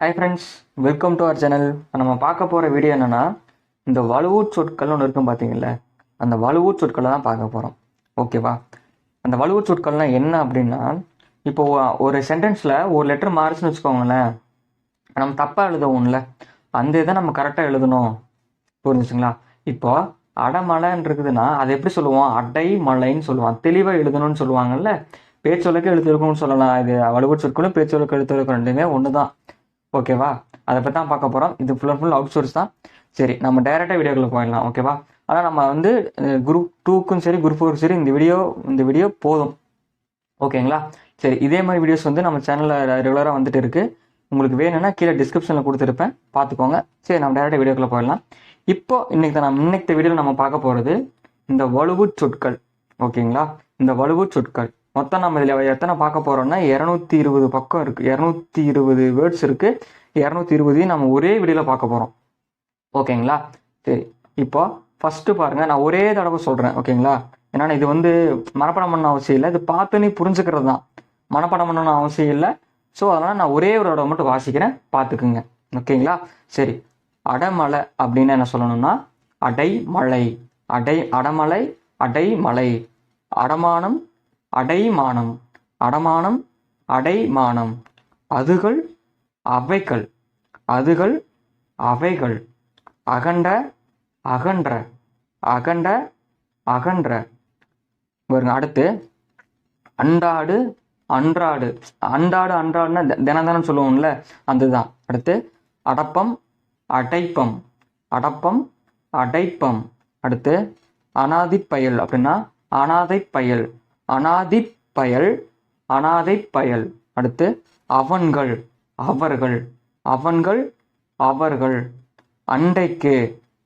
Hi friends welcome to our channel நம்ம பார்க்க போகிற வீடியோ என்னென்னா இந்த வலுவூர் சொற்கள்னு ஒன்று இருக்கும் பார்த்தீங்களா அந்த வலுவூர் சொற்களை தான் பார்க்க போகிறோம் ஓகேவா அந்த வலுவூர் சொற்கள்னால் என்ன அப்படின்னா இப்போ ஒரு சென்டென்ஸில் ஒரு லெட்டர் மாறுச்சுன்னு வச்சுக்கோங்களேன். நம்ம தப்பாக எழுதுவோம்ல அந்த இதை நம்ம கரெக்டாக எழுதணும். புரிஞ்சுச்சுங்களா? இப்போ அடமலைன்னு இருக்குதுன்னா அதை எப்படி சொல்லுவோம்? அடை மலைன்னு சொல்லுவான் தெளிவாக எழுதணும்னு சொல்லுவாங்கல்ல? பேச்சொலுக்கு எழுத்துருக்கும்னு சொல்லலாம். இது வலுவூட் சொற்களும் பேச்சொலுக்கு எழுத்துருக்கும் ரெண்டுமே ஒன்று தான் ஓகேவா? அதை பற்றி தான் பார்க்க போகிறோம் இது full and full outsource தான். சரி நம்ம டைரெக்டாக வீடியோக்குள்ளே போயிடலாம் ஓகேவா? ஆனால் நம்ம வந்து குரூப் டூக்கும் சரி குரூப் ஃபோருக்கும் சரி இந்த வீடியோ இந்த வீடியோ போதும். ஓகேங்களா? சரி இதே மாதிரி வீடியோஸ் வந்து நம்ம சேனலில் ரெகுலராக வந்துட்டு இருக்குது உங்களுக்கு வேணும்னா கீழே டிஸ்கிரிப்ஷனில் கொடுத்துருப்பேன். பார்த்துக்கோங்க. சரி நம்ம டேரெக்டாக வீடியோக்குள்ளே போயிடலாம். இப்போ இன்றைக்கி நம்ம இன்னைக்கு வீடியோவில் நம்ம பார்க்க போகிறது இந்த வலுவு சொற்கள். ஓகேங்களா? இந்த வலுவு சொற்கள். மொத்தம் நம்ம இதில் எத்தனை பார்க்க போகிறோம்னா இரநூத்தி இருபது பக்கம் இருக்குது இரநூத்தி இருபது வேர்ட்ஸ் இருக்குது இரநூத்தி இருபதையும் நம்ம ஒரே வீடியோவில் பார்க்க போகிறோம் ஓகேங்களா? சரி. இப்போ ஃபஸ்ட்டு பாருங்கள் நான் ஒரே தடவை சொல்கிறேன் ஓகேங்களா? ஏன்னா இது வந்து மனப்படம் பண்ண அவசியம் இல்லை. இது பார்த்துன்னு புரிஞ்சுக்கிறது தான். மனப்படம் பண்ணணும் அவசியம் இல்லை. ஸோ அதனால் நான் ஒரே ஒரு தடவை மட்டும் வாசிக்கிறேன். பார்த்துக்குங்க. ஓகேங்களா? சரி. அடமலை அப்படின்னு என்ன சொல்லணும்னா அடைமலை. அடை அடமலை அடைமலை. அடமானம் அடைமானம். அடமானம் அடைமானம். அதுகள் அவைகள். அதுகள் அவைகள். அகண்ட அகன்ற. அகண்ட அகன்ற. பாருங்க அடுத்து. அன்றாடு அன்றாடு. அன்றாடு அன்றாடுன்னா தி- தினம் தினம் சொல்லுவோம்ல அதுதான். அடுத்து அடப்பம் அடைப்பம். அடப்பம் அடைப்பம். அடுத்து அனாதிப்பயல் அப்படின்னா அனாதை பயல் அனாதிப்பயல் அனாதை பயல். அடுத்து அவன்கள் அவர்கள் அவன்கள் அவர்கள். அண்டைக்கு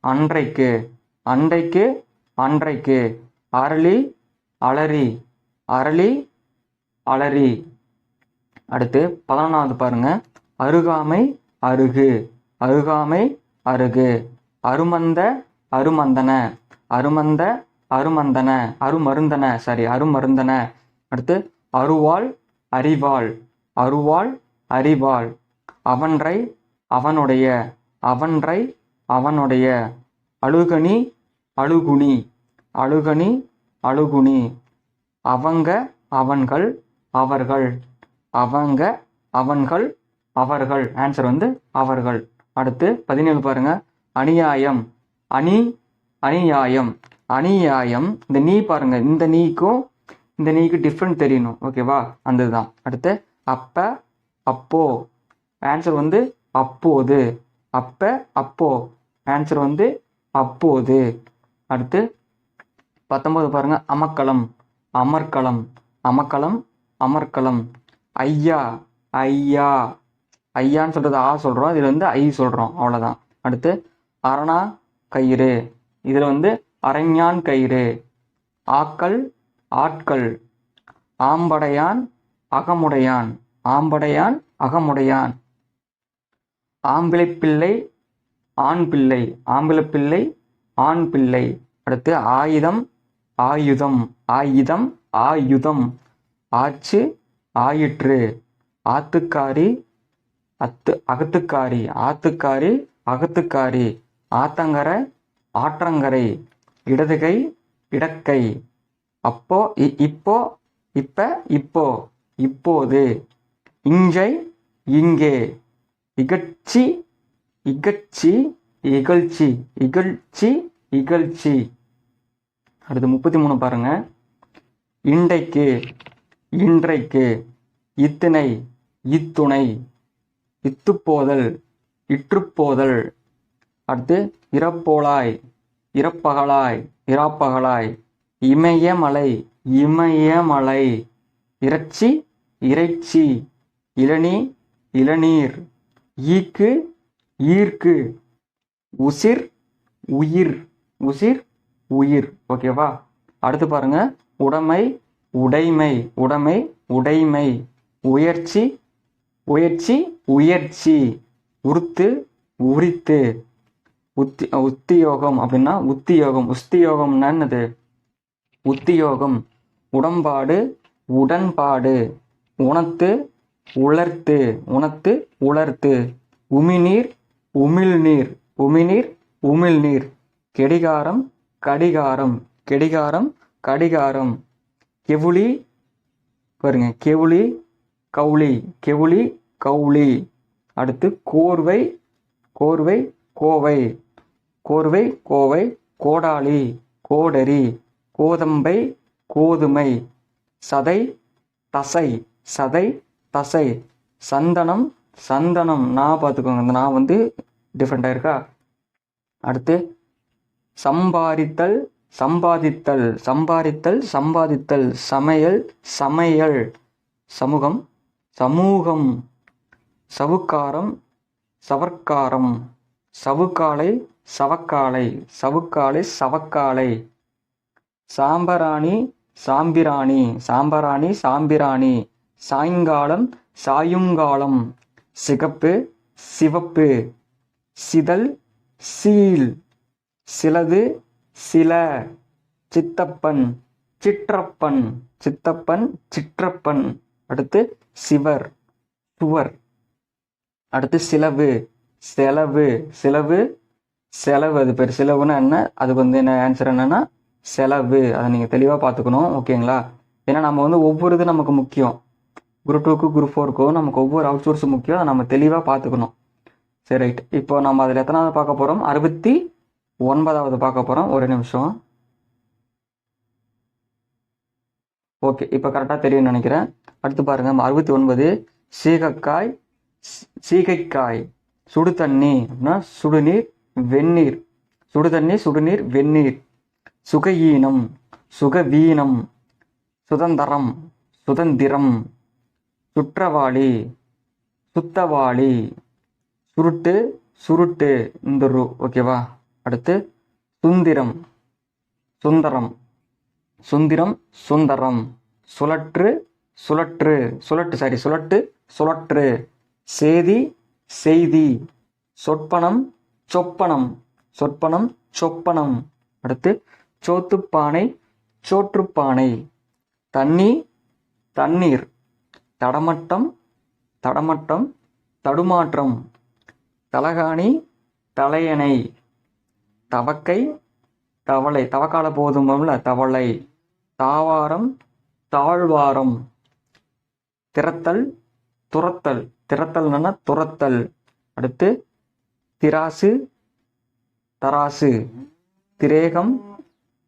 அன்றைக்கு அண்டைக்கு அன்றைக்கு. அரளி அலறி அரளி அலறி. அடுத்து பதினொன்றாவது பாருங்க. அருகாமை அருகு. அருகாமை அருகு. அருமந்த அருமந்தன. அருமந்த அருமந்தன அருமருந்தன சாரி அருமருந்தன. அடுத்து அருவாள் அறிவாள். அருவாள் அறிவாள். அவன்றை அவனுடைய. அவன்றை அவனுடைய. அழுகணி அழுகுணி. அழுகணி அழுகுணி. அவங்க அவன்கள் அவர்கள். அவங்க அவன்கள் அவர்கள். ஆன்சர் வந்து அவர்கள். அடுத்து பதினேழு பாருங்க. அநியாயம். அணி அநியாயம். அநியாயம். இந்த நீ பாருங்க இந்த நீக்கும் இந்த நீக்கு டிஃப்ரெண்ட் தெரியணும். ஓகேவா அந்த இதுதான் அடுத்து அப்ப அப்போ. ஆன்சர் வந்து அப்போது. அப்ப அப்போ. ஆன்சர் வந்து அப்போது. அடுத்து பத்தொன்பது பாருங்க அமக்களம் அமர்க்களம் அமக்களம் அமர்க்களம் ஐயா ஐயா. ஐயான்னு சொல்றது ஆ சொல்றோம் இதுல வந்து ஐ சொல்றோம் அவ்வளவுதான். அடுத்து அரணா கயிறு. இதுல வந்து அரைஞான் கயிறு. ஆக்கள் ஆட்கள். ஆம்படையான் அகமுடையான். ஆம்படையான் அகமுடையான். ஆம்பிளைப்பிள்ளை ஆண் பிள்ளை ஆம்பிளப்பிள்ளை ஆண் பிள்ளை அடுத்து ஆயுதம் ஆயுதம். ஆயுதம் ஆயுதம். ஆச்சு ஆயிற்று. ஆத்துக்காரி அத்து அகத்துக்காரி. ஆத்துக்காரி அகத்துக்காரி. ஆத்தங்கரை ஆற்றங்கரை. இடதுகை இடக்கை. அப்போ இ- இப்போ இப்ப இப்போ. இப்போது. இஞ்சை இங்கே. இகழ்ச்சி இகழ்ச்சி இகழ்ச்சி. இகழ்ச்சி இகழ்ச்சி. அடுத்து முப்பத்தி மூணு பாருங்க. இன்றைக்கு இன்றைக்கு. இத்தனை இத்துணை. இத்துப்போதல் இற்றுப்போதல். அடுத்து இறப்போலாய். இறப்பகலாய் இராப்பகலாய் இமயமலை இமயமலை இறைச்சி இறைச்சி. இளநீ இளநீர். ஈக்கு ஈர்க்கு. உசிர் உயிர். உசிர் உயிர். ஓகேவா? அடுத்து பாருங்க. உடைமை உடைமை. உடைமை உடைமை. உயர்ச்சி உயர்ச்சி உயர்ச்சி. உருத்து உரித்து. உத்தி உத்தியோகம் அப்படின்னா உத்தியோகம் உஸ்தியோகம்னா என்னது? உத்தியோகம். உடம்பாடு உடன்பாடு. உணத்து உலர்த்து. உணத்து உலர்த்து. உமிநீர் உமிழ்நீர். உமிநீர் உமிழ்நீர். கெடிகாரம் கடிகாரம். கெடிகாரம் கடிகாரம். கெவுளி பாருங்க கெவுளி கவுளி. கெவுளி கவுளி. அடுத்து கோர்வை கோர்வை கோவை. கோர்வை கோவை கோடாளி கோடரி கோதம்பை கோதுமை சதை தசை சதை தசை. சந்தனம் சந்தனம். நான் பார்த்துக்கோங்க. இந்த நான் வந்து டிஃப்ரெண்ட்டாக இருக்கா? அடுத்து சம்பாதித்தல் சம்பாதித்தல். சம்பாதித்தல் சம்பாதித்தல். சமையல் சமையல். சமூகம் சமூகம். சவுக்காரம் சவர்க்காரம். சவுக்காலை சவக்காலை சவுக்காலை சவக்காலை சாம்பராணி சாம்பிராணி சாம்பராணி சாம்பிராணி. சாயங்காலம் சாயுங்காலம். சிகப்பு சிவப்பு. சிதல் சீல். சிலது சில. சித்தப்பன் சிற்றப்பன். சித்தப்பன் சிற்றப்பன். அடுத்து சிவர் சுவர். அடுத்து சிலவு செலவு. செலவு செலவு அது பேர் செலவுன்னா என்ன? அதுக்கு வந்து என்ன ஆன்சர் என்னன்னா செலவு. அதை நீங்கள் தெளிவாக பார்த்துக்கணும் ஓகேங்களா? ஏன்னா நம்ம வந்து ஒவ்வொரு இது நமக்கு முக்கியம். குரூப் டூக்கு குரூப் ஃபோருக்கும் நமக்கு ஒவ்வொரு அவுட் சோர்ஸும் முக்கியம். அதை நம்ம தெளிவாக பார்த்துக்கணும். சரி ரைட் இப்போ நம்ம அதில் எத்தனாவது பார்க்க போகிறோம் அறுபத்தி ஒன்பதாவது பார்க்க போகிறோம் ஒரு நிமிஷம். ஓகே இப்போ கரெக்டாக தெரியும்னு நினைக்கிறேன். அடுத்து பாருங்கள் அறுபத்தி ஒன்பது. சீகக்காய் சீகைக்காய். சுடு தண்ணி அப்படின்னா சுடுநீர் வெந்நீர். சுடுதண்ணி சுடுநீர் வெந்நீர். சுகஈனம் சுகவீனம். சுதந்திரம் சுதந்திரம். சுற்றவாளி சுத்தவாளி. சுருட்டு சுருட்டு. இந்த ரூ ஓகேவா அடுத்து சுந்திரம். சுந்தரம். சுந்திரம் சுந்தரம். சுழற்று சுழற்று. சுழட்டு சாரி சுழட்டு சுழற்று. செய்தி செய்தி. சொற்பனம் சொப்பனம். சொற்பனம் சொப்பனம். அடுத்து சோத்துப்பானை சோற்றுப்பானை. தண்ணி தண்ணீர். தடமட்டம் தடமட்டம் தடுமாற்றம். தலகாணி தலையணை. தவக்கை தவளை. தவக்கால போதுமல்ல தவளை. தாவாரம் தாழ்வாரம். திறத்தல் துரத்தல் திறத்தல்னா துரத்தல் அடுத்து திராசு தராசு. திரேகம்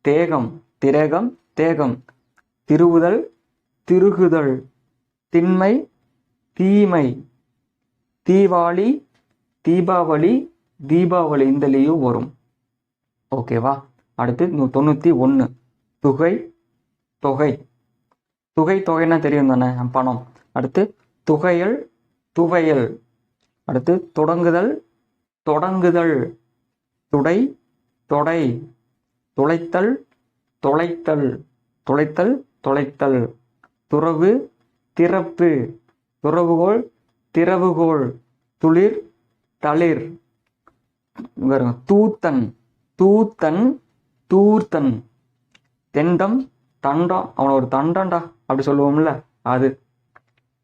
தேகம். திரேகம் தேகம். திருவுதல் திருகுதல். திண்மை தீமை. தீவாளி தீபாவளி தீபாவளி. இந்த வரும். ஓகேவா அடுத்து தொண்ணூற்றி ஒன்று துகை தொகை. துகை தொகைன்னா தெரியும் தானே? பணம். அடுத்து துகையல் துவையல். அடுத்து தொடங்குதல் தொடங்குதல் துடை தொடை துளைத்தல் தொலைத்தல் துளைத்தல் தொலைத்தல். துறவு திறப்பு. துறவுகோள் திறவுகோள். துளிர் தளிர். தூத்தன் தூத்தன் தூர்த்தன். தெண்டம் தண்டம். அவனை ஒரு தண்டம்டா அப்படி சொல்லுவோம்ல அது.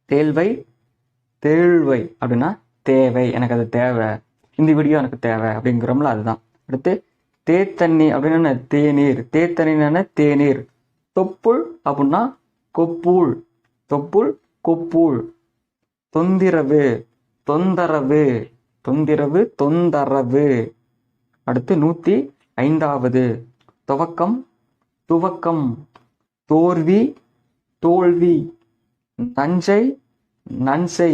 தேல்வை தேழ்வை. அப்படின்னா தேவை. எனக்கு அது தேவை. இந்த வீடியோ எனக்கு தேவை அப்படிங்கிறோம்ல அதுதான். அடுத்து தேத்தண்ணி அப்படின்னா தேநீர். தேத்தண்ணின்னு தேநீர். தொப்புள் அப்படின்னா கொப்புள் தொப்புள் கொப்பூள் தொந்திரவு. தொந்தரவு. தொந்திரவு தொந்தரவு. அடுத்து நூற்றி ஐந்தாவது. துவக்கம் துவக்கம். தோல்வி தோல்வி. நஞ்சை நன்சை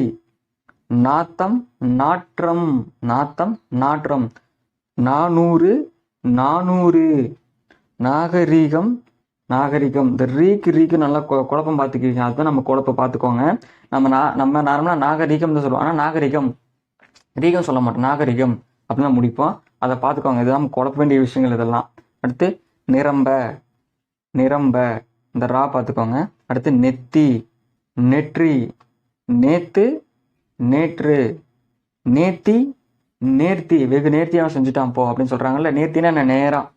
நாத்தம் நாற்றம். நாத்தம் நாற்றம். நானூறு நானூறு. நாகரீகம் நாகரிகம். இந்த ரீக்கு ரீக்கு நல்லா கொ- குழப்பம் பார்த்துக்கிறீங்க. அதுதான் நம்ம குழப்பம் பார்த்துக்கோங்க. நம்ம நா நம்ம நார்மலாக நாகரீகம் தான் சொல்லுவோம். ஆனால் நாகரிகம். ரீகம் சொல்ல மாட்டோம். நாகரிகம் அப்படின்னு முடிப்போம். அதை பார்த்துக்கோங்க. இதுதான் குழப்ப வேண்டிய விஷயங்கள் இதெல்லாம். அடுத்து நிரம்ப. நிரம்ப. இந்த ரா பார்த்துக்கோங்க. அடுத்து நெத்தி. நெற்றி. நேத்து நேற்று நேர்த்தி நேர்த்தி வெகு நேர்த்தியாக செஞ்சுட்டான் போ அப்படின்னு சொல்கிறாங்கல்ல நேர்த்தினா என்ன நேரம்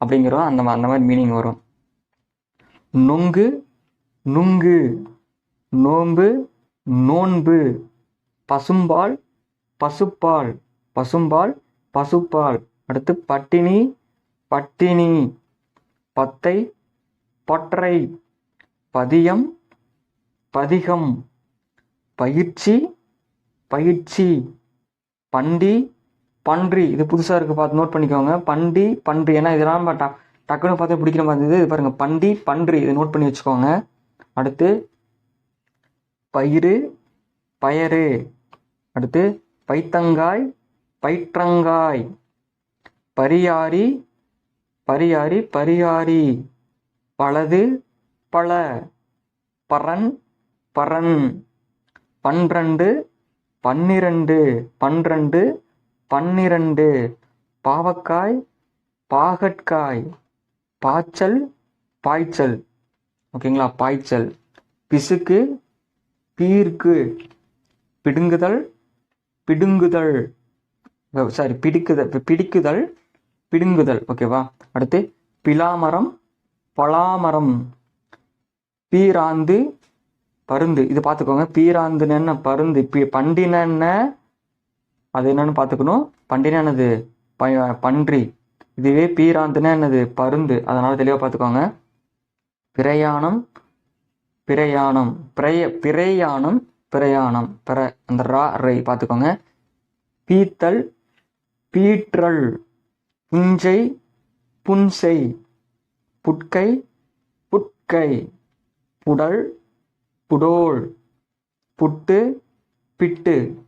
அப்படிங்கிறோம் அந்த அந்த மாதிரி மீனிங் வரும். நொங்கு நுங்கு நோம்பு நோன்பு பசும்பால் பசுப்பால் பசும்பால் பசுப்பால். அடுத்து பட்டினி பட்டினி பத்தை பற்றை பதியம் பதிகம் பயிற்சி பயிற்சி பண்டி பன்றி. இது புதுசாக இருக்குது பார்த்து நோட் பண்ணிக்கோங்க. பண்டி பன்றி. ஏன்னா இதெல்லாம் நம்ம டக் டக்குன்னு பார்த்து பிடிக்கிற மாதிரி இருந்தது. இது பாருங்கள் பண்டி பன்றி. இதை நோட் பண்ணி வச்சுக்கோங்க. அடுத்து பயிறு பயறு. அடுத்து பைத்தங்காய் பயிற்றங்காய். பரியாரி பரியாரி பரியாரி. பலது பல. பரன் பரன். பன்னிரண்டு பன்னிரண்டு பன்னிரண்டு பன்னிரண்டு. பாவக்காய் பாகற்காய் பாய்ச்சல் பாய்ச்சல். ஓகேங்களா? பாய்ச்சல். பிசுக்கு பீர்க்கு. பிடுங்குதல் பிடுங்குதல். சாரி பிடிக்குதல் பிடிக்குதல் பிடுங்குதல். ஓகேவா அடுத்து பிலாமரம் பலாமரம். பீராந்து பருந்து இது பார்த்துக்கோங்க பீராந்துன்னு என்ன பருந்து பி பண்டின என்ன அது என்னன்னு பார்த்துக்கணும். பண்டின என்னது ப- பன்றி இதுவே பீராந்துன்னா என்னது பருந்து அதனால தெளிவாக பார்த்துக்கோங்க. பிரயாணம் பிரயாணம் பிரய பிரயாணம் பிரயாணம் பிற அந்த ரா ரை பார்த்துக்கோங்க. பீத்தல் பீற்றல் புஞ்சை புன்சை புட்கை புட்கை புடல் புடோல். புட்டு பிட்டு.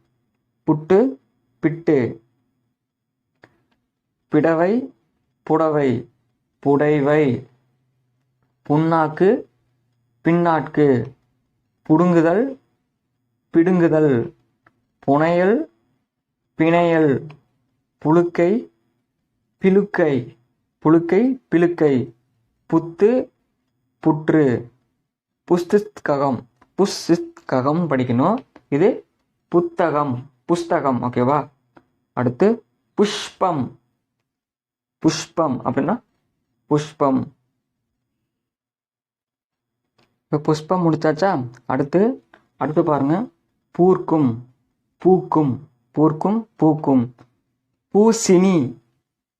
புட்டு பிட்டு. பிடவை புடவை. புடைவை. புண்ணாக்கு பின்னாட்கு. புடுங்குதல் பிடுங்குதல். புனையல் பிணையல். புழுக்கை பிழுக்கை. புழுக்கை பிழுக்கை. புத்து புற்று. புஸ்திஸ்ககம் புஸ்திஸ்ககம் படிக்கணும். இது புத்தகம். புஸ்தகம் ஓகேவா அடுத்து புஷ்பம். புஷ்பம் அப்படின்னா புஷ்பம். இப்போ புஷ்பம் முடிச்சாச்சா? அடுத்து அடுத்து பாருங்க. பூர்க்கும். பூக்கும். பூர்க்கும் பூக்கும். பூசினி.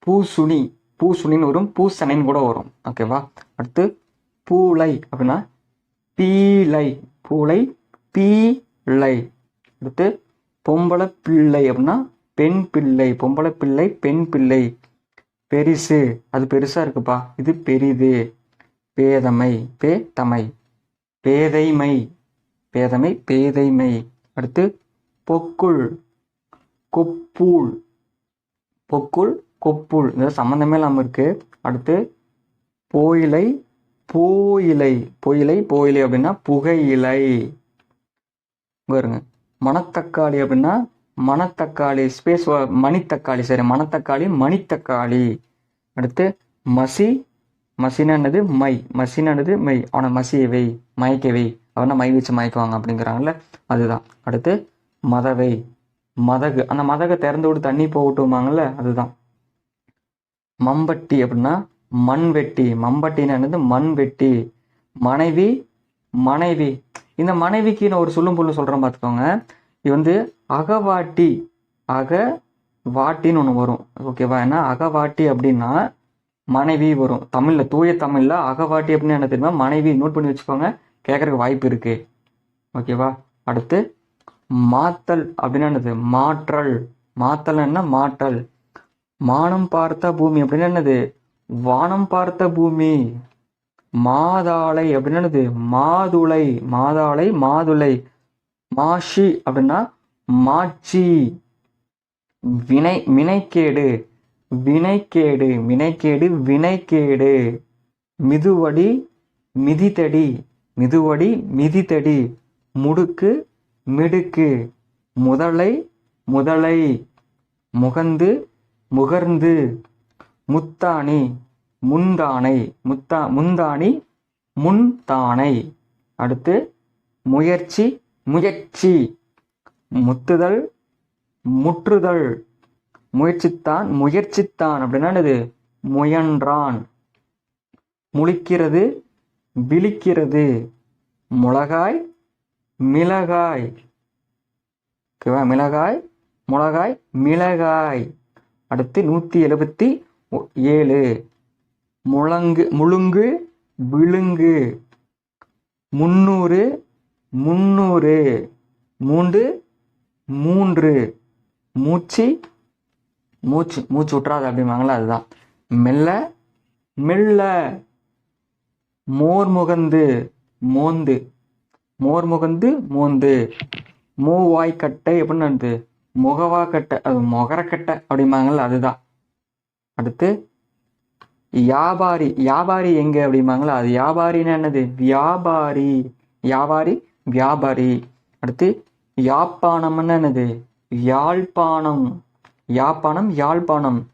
பூசுனி. பூசுனின்னு வரும். பூசனைன்னு கூட வரும். ஓகேவா அடுத்து பூளை அப்படின்னா பீழை பூளை பீளை அடுத்து பொம்பளை பிள்ளை அப்படின்னா பெண் பிள்ளை பொம்பளை பிள்ளை பெண் பிள்ளை. பெரிசு அது பெருசா இருக்குப்பா. இது பெரிது. பேதமை பேதமை பேதைமை பேதமை பேதைமை. அடுத்து பொக்குள் கொப்பூல் பொக்குள் கொப்புள் இந்த சம்மந்தமே இல்லாமல் இருக்கு. அடுத்து போயிலை போயிலை பொயிலை போயிலை அப்படின்னா புகையிலை. இங்க பாருங்க. மணத்தக்காளி அப்படின்னா மணத்தக்காளி ஸ்பேஸ் மணித்தக்காளி சரி மணத்தக்காளி மணித்தக்காளி. அடுத்து மசி. மசினது மை. மசினது மை. அவனை மசியவை மயக்கவை அவனை மை வச்சு மயக்குவாங்க அப்படிங்கிறாங்கல்ல? அதுதான். அடுத்து மதவை மதகு. அந்த மதகை திறந்து விட்டு தண்ணி போகட்டுமாங்கல்ல அதுதான். மம்பட்டி அப்படின்னா மண்வெட்டி மம்பட்டின்னு என்னது? மண்வெட்டி மனைவி மனைவி. இந்த மனைவிக்கு நான் ஒரு சொல்லும் பொருள் சொல்கிறேன் பார்த்துக்கோங்க. இது வந்து அகவாட்டி அக வாட்டின்னு ஒன்று வரும் ஓகேவா ஏன்னா அகவாட்டி அப்படின்னா மனைவி வரும். தமிழில் தூய தமிழில் அகவாட்டி அப்படின்னு என்ன தெரியுமா? மனைவி நோட் பண்ணி வச்சுக்கோங்க. கேட்கறதுக்கு வாய்ப்பு இருக்குது ஓகேவா அடுத்து மாத்தல் அப்படின்னா என்னது? மாற்றல். மாத்தல் என்ன? மாற்றல். மானம் பார்த்த பூமி அப்படின்னு என்னது? வானம் பார்த்த பூமி மாதாளை அப்படின்னா என்னது? மாதுளை மாதாளை மாதுளை. மாஷி அப்படின்னா மாச்சி வினை வினைக்கேடு. வினைக்கேடு வினைக்கேடு வினைக்கேடு. மிதுவடி மிதித்தடி மிதுவடி மிதித்தடி முடுக்கு மிடுக்கு. முதலை முதலை. முகந்து முகர்ந்து. முத்தாணி முந்தானை முத்தா முந்தாணி முன்தானை அடுத்து முயற்சி முயற்சி. முத்துதல் முற்றுதல். முயற்சித்தான் முயற்சித்தான் அப்படின்னா என்னது? முயன்றான். முழிக்கிறது விழிக்கிறது. மிளகாய் மிளகாய். ஓகேவா? மிளகாய் மிளகாய் மிளகாய். அடுத்து நூற்றி எழுபத்தி ஏழு. முழங்கு முழுங்கு விழுங்கு. முந்நூறு முந்நூறு மூன்று மூன்று. மூச்சு மூச்சு மூச்சு விட்றாது அப்படிம்பாங்களா அதுதான். மெல்ல மெல்ல. மோர் முகந்து மோந்து. மோர் முகந்து மோந்து. மூவாய்க்கட்டை அப்படின்னு முகவாக்கட்டை அது முகரக்கட்டை அப்படிம்பாங்கல்ல அதுதான். அடுத்து வியாபாரி வியாபாரி எங்க அப்படிம்பாங்களா? அது வியாபாரின்னு என்னது? வியாபாரி வியாபாரி வியாபாரி. அடுத்து யாப்பானம்னா என்னது? யாழ்ப்பாணம். யாழ்ப்பாணம் யாழ்ப்பாணம்.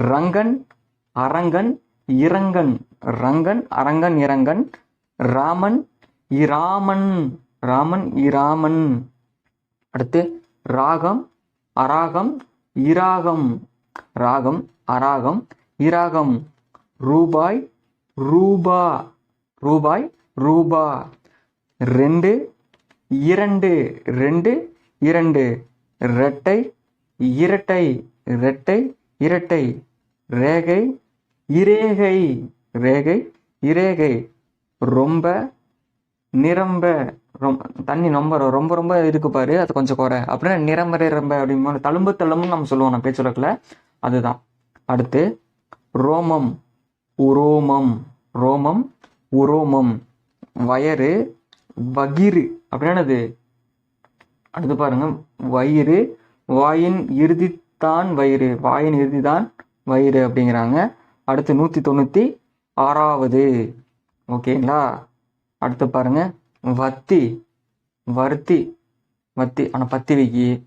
ரங்கன் அரங்கன் இரங்கன். ரங்கன் அரங்கன் இரங்கன். ராமன் இராமன். ராமன் இராமன். அடுத்து ராகம் அராகம் இராகம். ராகம் அராகம் இராகம் ரூபாய் ரூபா ரூபாய் ரூபா. ரெண்டு இரண்டு ரெண்டு இரண்டு. ரெட்டை இரட்டை ரெட்டை இரட்டை. ரேகை இரேகை. ரேகை இரேகை. ரொம்ப நிரம்ப. ரொம்ப தண்ணி ரொம்ப ரொம்ப ரொம்ப இருக்கு பாரு அது கொஞ்சம் குறை. அப்படின்னா நிறமறை ரொம்ப அப்படிம்போது தழும்பு தழும்புன்னு நம்ம சொல்லுவோம் நம்ம பேச்சுலக்கில் அதுதான். அடுத்து ரோமம் உரோமம் ரோமம் உரோமம். வயறு வகிறு. அப்படின்னா அது அடுத்து பாருங்க வயிறு வாயின் இறுதித்தான் வயிறு. வாயின் இறுதிதான் வயிறு அப்படிங்கிறாங்க. அடுத்து நூற்றி தொண்ணூற்றி ஆறாவது. ஓகேங்களா? அடுத்து பாருங்கள் வத்தி வருத்தி வத்தி. ஆனால் பத்தி வைக்கி.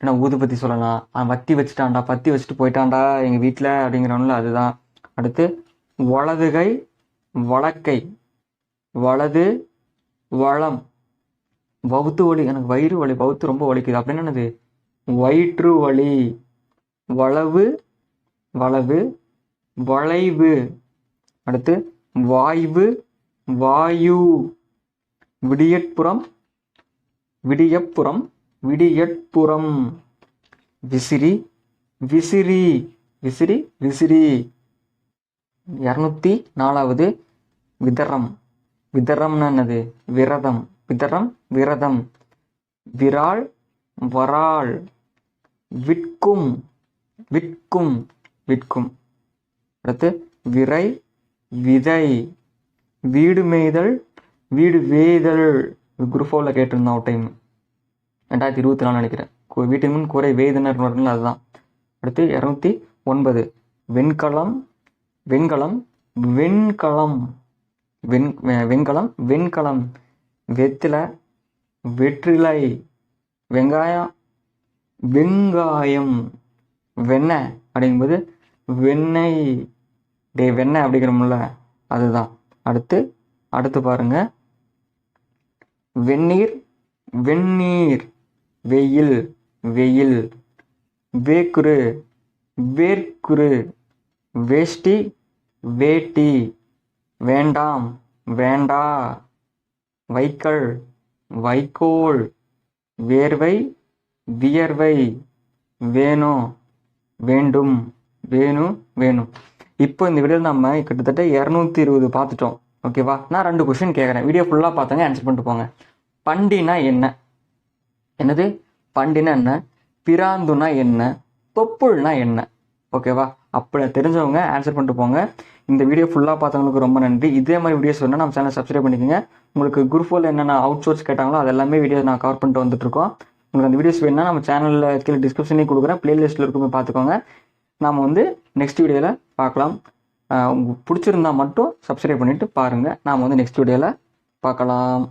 ஏன்னா ஊதுபத்தி சொல்லலாம். அவன் வத்தி வச்சுட்டான்டா பத்தி வச்சுட்டு போயிட்டான்டா எங்கள் வீட்டில் அப்படிங்கிறவங்கள அதுதான். அடுத்து வலதுகை வழக்கை வலது வளம் வவுத்து வலி. எனக்கு வயிறு வலி. வவுத்து ரொம்ப வலிக்குது. அப்படின்னு என்னது? வயிற்று வலி. வளவு வளவு வளைவு. அடுத்து வாய்வு வாயு. விடியற்புறம் விடியப்புறம் விடியட்புறம். விசிறி விசிறி விசிறி விசிறி. இரநூத்தி நாலாவது விதரம். விதரம்னு என்னது? விரதம். விதரம் விரதம். விரால் வரால் விற்கும் விற்கும் விற்கும். அடுத்து விரை விதை. வீடு மேய்தல் வீடு வேய்தல் குரூஃபோவில் கேட்டிருந்தான் கேட்டிருந்தோம் ஒரு டைம் ரெண்டாயிரத்தி இருபத்தி நாலு நினைக்கிறேன். கு- வீட்டின் முன் குறை வேதனர் அதுதான். அடுத்து இரநூத்தி ஒன்பது. வெண்கலம் வெண்கலம் வெண்கலம் வெண் வெ- வெண்கலம் வெண்கலம் வெத்திலை வெற்றிலை வெங்காயம் வெங்காயம் வெண்ணெய் அப்படிங்கும்போது வெண்ணெய். டே வெண்ணெய் அப்படிங்கிறோம்ல அதுதான். அடுத்து அடுத்து பாருங்கள் வெந்நீர் வெந்நீர். வெயில் வெயில். வேக்குரு வேர்க்குரு. வேஷ்டி வேட்டி. வேண்டாம் வேண்டா. வைக்கல் வைக்கோல். வேர்வை வியர்வை. வேணும் வேண்டும் வேணும் வேணும் இப்போ இந்த வீடியோவில் நம்ம கிட்டத்தட்ட இரநூத்தி இருபது பார்த்துட்டோம். ஓகேவா? நான் ரெண்டு கொஷின் கேட்குறேன் வீடியோ ஃபுல்லாக பார்த்தாங்க ஆன்சர் பண்ணிட்டு போங்க. பண்டினா என்ன? என்னது? பண்டினா என்ன? பிராந்துனா என்ன? தொப்புள்னா என்ன? ஓகேவா அப்படி தெரிஞ்சவங்க ஆன்சர் பண்ணிட்டு போங்க. இந்த வீடியோ ஃபுல்லாக பார்த்தவங்களுக்கு ரொம்ப நன்றி. இதே மாதிரி வீடியோஸ் வேணால் நம்ம சேனல் சப்ஸ்கிரைப் பண்ணிக்கோங்க. உங்களுக்கு குரூப் என்னென்ன அவுட் சோர்ஸ் கேட்டாங்களோ அது எல்லாமே வீடியோ நான் கவர் பண்ணிட்டு வந்துட்டுருக்கோம் உங்களுக்கு அந்த வீடியோஸ் வேணால் நம்ம சேனலில் கீழே டிஸ்கிரிப்ஷன்லேயும் கொடுக்குறேன். பிளேலிஸ்ட்டில் இருக்குமே பார்த்துக்கோங்க. நாம் வந்து நெக்ஸ்ட் வீடியோவில் பார்க்கலாம். உங்களுக்கு பிடிச்சிருந்தா மட்டும் சப்ஸ்கிரைப் பண்ணிவிட்டு பாருங்கள் நாம் வந்து நெக்ஸ்ட் வீடியோவில் பார்க்கலாம்.